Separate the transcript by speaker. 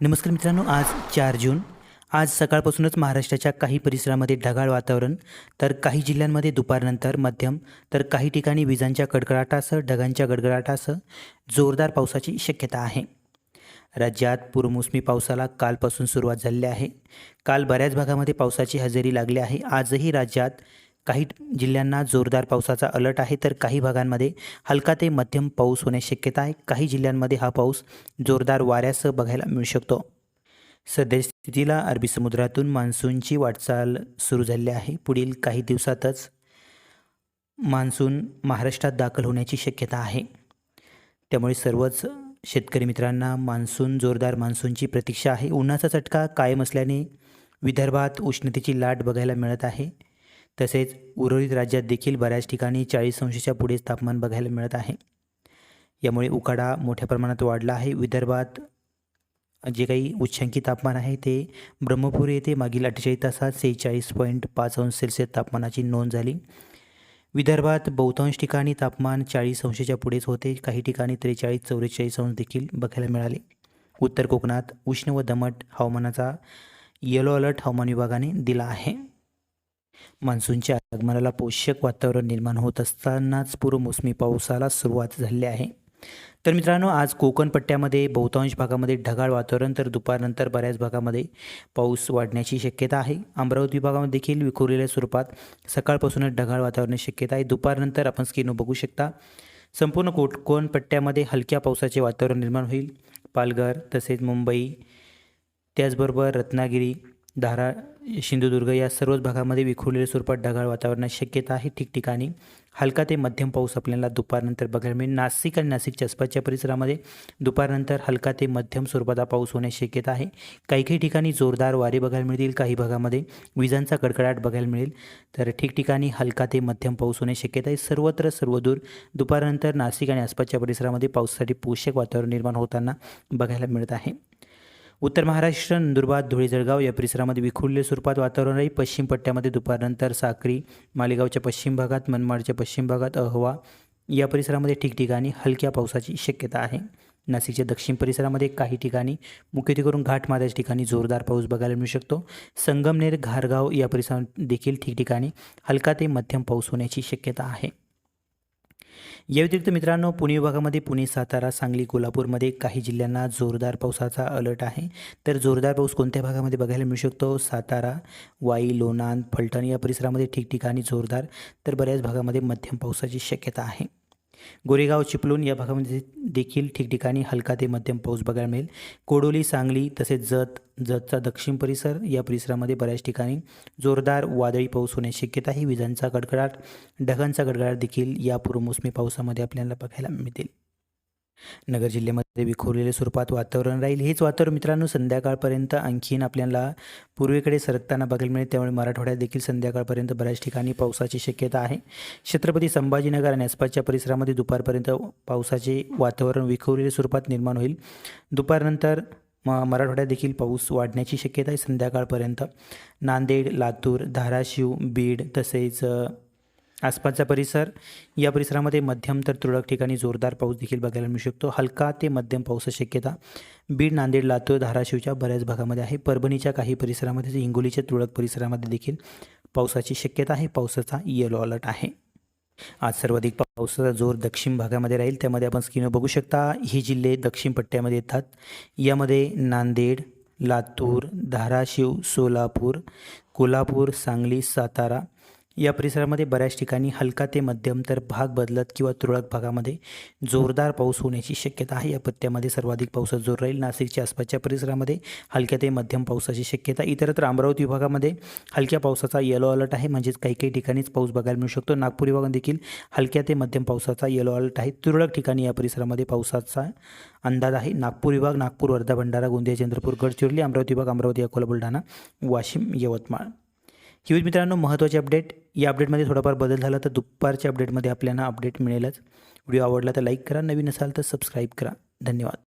Speaker 1: नमस्कार मित्रांनो आज चार जून. आज सकाळपासूनच महाराष्ट्राच्या काही परिसरामध्ये ढगाळ वातावरण तर काही जिल्ह्यांमध्ये दुपारनंतर मध्यम तर काही ठिकाणी विजांच्या कडकडाटासह ढगांच्या गडगडाटासह जोरदार पावसाची शक्यता आहे. राज्यात पूर्वमोसमी पावसाला कालपासून सुरुवात झालेली आहे. काल बऱ्याच भागामध्ये पावसाची हजेरी लागली आहे. आजही राज्यात काही जिल्ह्यांना जोरदार पावसाचा अलर्ट आहे तर काही भागांमध्ये हलका ते मध्यम पाऊस होण्याची शक्यता आहे. काही जिल्ह्यांमध्ये हा पाऊस जोरदार वाऱ्यासह बघायला मिळू शकतो. सद्यस्थितीला अरबी समुद्रातून मान्सूनची वाटचाल सुरू झाली आहे. पुढील काही दिवसातच मान्सून महाराष्ट्रात दाखल होण्याची शक्यता आहे. त्यामुळे सर्वच शेतकरी मित्रांना मान्सून जोरदार मान्सूनची प्रतीक्षा आहे. उन्हाचा चटका कायम असल्याने विदर्भात उष्णतेची लाट बघायला मिळत आहे. तसेच उर्वरित राज्यात देखील बऱ्याच ठिकाणी चाळीस अंशाच्या पुढेच तापमान बघायला मिळत आहे. यामुळे उकाडा मोठ्या प्रमाणात वाढला आहे. विदर्भात जे काही उच्चांकी तापमान आहे ते ब्रह्मपूर येथे मागील अठ्ठेचाळीस तासात सेहेचाळीस पॉईंट पाच अंश सेल्सिअस तापमानाची नोंद झाली. विदर्भात बहुतांश ठिकाणी तापमान चाळीस अंशाच्या पुढेच होते. काही ठिकाणी त्रेचाळीस चौवेचाळीस अंश देखील बघायला मिळाले. उत्तर कोकणात उष्ण व दमट हवामानाचा येलो अलर्ट हवामान विभागाने दिला आहे. मान्सूनच्या आगमनाला पोषक वातावरण निर्माण होत असतानाच पूर्वमोसमी पावसाला सुरुवात झाली आहे. तर मित्रांनो आज कोकण पट्ट्यामध्ये बहुतांश भागामध्ये ढगाळ वातावरण तर दुपारनंतर बऱ्याच भागामध्ये पाऊस वाढण्याची शक्यता आहे. अमरावती विभागामध्ये देखील विखुरलेल्या स्वरूपात सकाळपासूनच ढगाळ वातावरणाची शक्यता आहे. दुपारनंतर आपण स्किनो बघू शकता संपूर्ण कोकण पट्ट्यामध्ये हलक्या पावसाचे वातावरण निर्माण होईल. पालघर तसेच मुंबई त्याचबरोबर रत्नागिरी धारा सिंधुदुर्ग या सर्वच भागामध्ये विखुरलेले स्वरूपात ढगाळ वातावरणाची शक्यता आहे. ठिकठिकाणी हलका ते मध्यम पाऊस आपल्याला दुपारनंतर बघायला मिळेल. नाशिक आणि नाशिकच्या आसपासच्या परिसरामध्ये दुपारनंतर हलका ते मध्यम स्वरूपाचा पाऊस होण्याची शक्यता आहे. काही काही ठिकाणी जोरदार वारे बघायला मिळतील. काही भागामध्ये विजांचा कडकडाट बघायला मिळेल. तर ठिकठिकाणी हलका ते मध्यम पाऊस होण्याची शक्यता आहे. सर्वत्र सर्वदूर दुपारनंतर नाशिक आणि आसपासच्या परिसरामध्ये पावसासाठी पोषक वातावरण निर्माण होताना बघायला मिळत आहे. उत्तर महाराष्ट्र नंदुरबार धुळे जळगाव या परिसरामध्ये विखुरले स्वरूपात वातावरण राहील. पश्चिम पट्ट्यामध्ये दुपारनंतर साक्री मालेगावच्या पश्चिम भागात मनमाडच्या पश्चिम भागात अहवा या परिसरामध्ये ठिकठिकाणी हलक्या पावसाची शक्यता आहे. नाशिकच्या दक्षिण परिसरामध्ये काही ठिकाणी मुख्यत्वे करून घाटमाथ्याच्या ठिकाणी जोरदार पाऊस बघायला मिळू शकतो. संगमनेर घारगाव या परिसरात देखील ठिकठिकाणी हलका ते मध्यम पाऊस होण्याची शक्यता आहे. या व्यतिरिक्त मित्रांनो पुणे विभागामध्ये पुणे सातारा सांगली कोल्हापूरमध्ये काही जिल्ह्यांना जोरदार पावसाचा अलर्ट आहे. तर जोरदार पाऊस कोणत्या भागामध्ये बघायला मिळू शकतो? सातारा वाई लोणान फलटण या परिसरामध्ये ठिकठिकाणी जोरदार तर बऱ्याच भागामध्ये मध्यम पावसाची शक्यता आहे. गोरेगाव चिपळूण या भागामध्ये देखील ठिकठिकाणी हलका ते मध्यम पाऊस बघायला मिळेल. कोडोली सांगली तसेच जत जतचा दक्षिण परिसर या परिसरामध्ये बऱ्याच ठिकाणी जोरदार वादळी पाऊस होण्याची शक्यता आहे. विजांचा गडगडाट ढगांचा गडगडाट देखील या पूर्वमोसमी पावसामध्ये आपल्याला बघायला मिळतील. नगर जिल्ह्यामध्ये विखुरलेल्या स्वरूपात वातावरण राहील. हेच वातावरण मित्रांनो संध्याकाळपर्यंत आणखीन आपल्याला पूर्वेकडे सरकताना बघायला मिळेल. त्यामुळे मराठवाड्यात देखील संध्याकाळपर्यंत बऱ्याच ठिकाणी पावसाची शक्यता आहे. छत्रपती संभाजीनगर आणि आसपासच्या परिसरामध्ये दुपारपर्यंत पावसाचे वातावरण विखुरलेल्या स्वरूपात निर्माण होईल. दुपारनंतर म मराठवाड्यात देखील पाऊस वाढण्याची शक्यता आहे. संध्याकाळपर्यंत नांदेड लातूर धाराशिव बीड तसेच आसपासचा परिसर. या परिसरामध्ये मध्यम तर तुरळक ठिकाणी जोरदार पाऊस देखील बघायला मिळू शकतो. हलका ते मध्यम पावसाची शक्यता. बीड नांदेड लातूर धाराशिवच्या बऱ्याच भागामध्ये आहे. परभणीच्या काही परिसरामध्ये हिंगोलीच्या तुरळक परिसरामध्ये देखील पावसाची शक्यता आहे. पावसाचा येलो अलर्ट आहे. आज सर्वाधिक पावसाचा जोर दक्षिण भागामध्ये राहील. त्यामध्ये आपण स्क्रीनवर बघू शकता ही जिल्हे दक्षिण पट्ट्यामध्ये येतात. यामध्ये नांदेड लातूर धाराशिव सोलापूर कोल्हापूर सांगली सातारा या परिसरामध्ये बऱ्याच ठिकाणी हलका ते मध्यम तर भाग बदलत किंवा तुरळक भागामध्ये जोरदार पाऊस होण्याची शक्यता आहे. या पट्ट्यामध्ये सर्वाधिक पावसाचा जोर राहील. नाशिकच्या आसपासच्या परिसरामध्ये हलक्या ते मध्यम पावसाची शक्यता. इतरत्र अमरावती विभागामध्ये हलक्या पावसाचा येलो अलर्ट आहे. म्हणजेच काही काही ठिकाणीच पाऊस बघायला मिळू शकतो. नागपूर विभागात देखील हलक्या ते मध्यम पावसाचा येलो अलर्ट आहे. तुरळक ठिकाणी या परिसरामध्ये पावसाचा अंदाज आहे. नागपूर विभाग नागपूर वर्धा भंडारा गोंदिया चंद्रपूर गडचिरोली अमरावती विभाग अमरावती अकोला बुलढाणा वाशिम यवतमाळ. ही मित्रांनो महत्त्वाचे अपडेट. या अपडेटमध्ये थोडाफार बदल झाला तर दुपारच्या अपडेटमध्ये आपल्याला अपडेट मिळेलच. व्हिडिओ आवडला तर लाईक करा. नवीन असाल तर सबस्क्राईब करा. धन्यवाद.